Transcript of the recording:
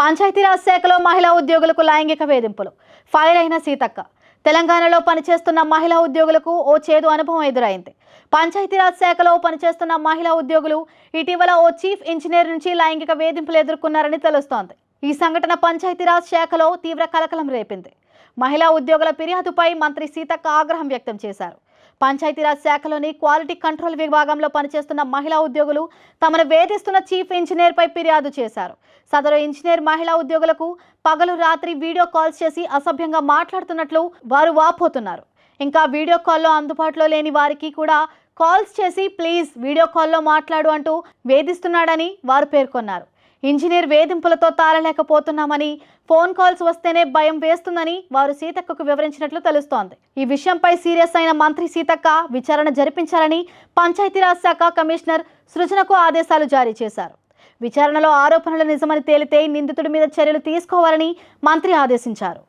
పంచాయతీరాజ్ శాఖలో మహిళా ఉద్యోగులకు లైంగిక వేధింపులు. ఫైర్ అయిన సీతక్క. తెలంగాణలో పనిచేస్తున్న మహిళా ఉద్యోగులకు ఓ చేదు అనుభవం ఎదురైంది. పంచాయతీరాజ్ శాఖలో పనిచేస్తున్న మహిళా ఉద్యోగులు ఇటీవల ఓ చీఫ్ ఇంజనీర్ నుంచి లైంగిక వేధింపులు ఎదుర్కొన్నారని తెలుస్తోంది. ఈ సంఘటన పంచాయతీరాజ్ శాఖలో తీవ్ర కలకలం రేపింది. మహిళా ఉద్యోగుల ఫిర్యాదుపై మంత్రి సీతక్క ఆగ్రహం వ్యక్తం చేశారు. పంచాయతీరాజ్ శాఖలోని క్వాలిటీ కంట్రోల్ విభాగంలో పనిచేస్తున్న మహిళా ఉద్యోగులు తమను వేధిస్తున్న చీఫ్ ఇంజనీర్పై ఫిర్యాదు చేశారు. సదరు ఇంజనీర్ మహిళా ఉద్యోగులకు పగలు రాత్రి వీడియో కాల్స్ చేసి అసభ్యంగా మాట్లాడుతున్నట్లు వారు వాపోతున్నారు. ఇంకా వీడియో కాల్లో అందుబాటులో లేని వారికి కూడా కాల్స్ చేసి ప్లీజ్ వీడియో కాల్లో మాట్లాడు అంటూ వేధిస్తున్నాడని వారు పేర్కొన్నారు. ఇంజనీర్ వేధింపులతో తాళలేకపోతున్నామని ఫోన్ కాల్స్ వస్తేనే భయం వేస్తుందని వారు సీతక్కకు వివరించినట్లు తెలుస్తోంది. ఈ విషయంపై సీరియస్ అయిన మంత్రి సీతక్క విచారణ జరిపించాలని పంచాయతీరాజ్ శాఖ కమిషనర్ సృజనకు ఆదేశాలు జారీ చేశారు. విచారణలో ఆరోపణలు నిజమని తేలితే నిందితుడి మీద చర్యలు తీసుకోవాలని మంత్రి ఆదేశించారు.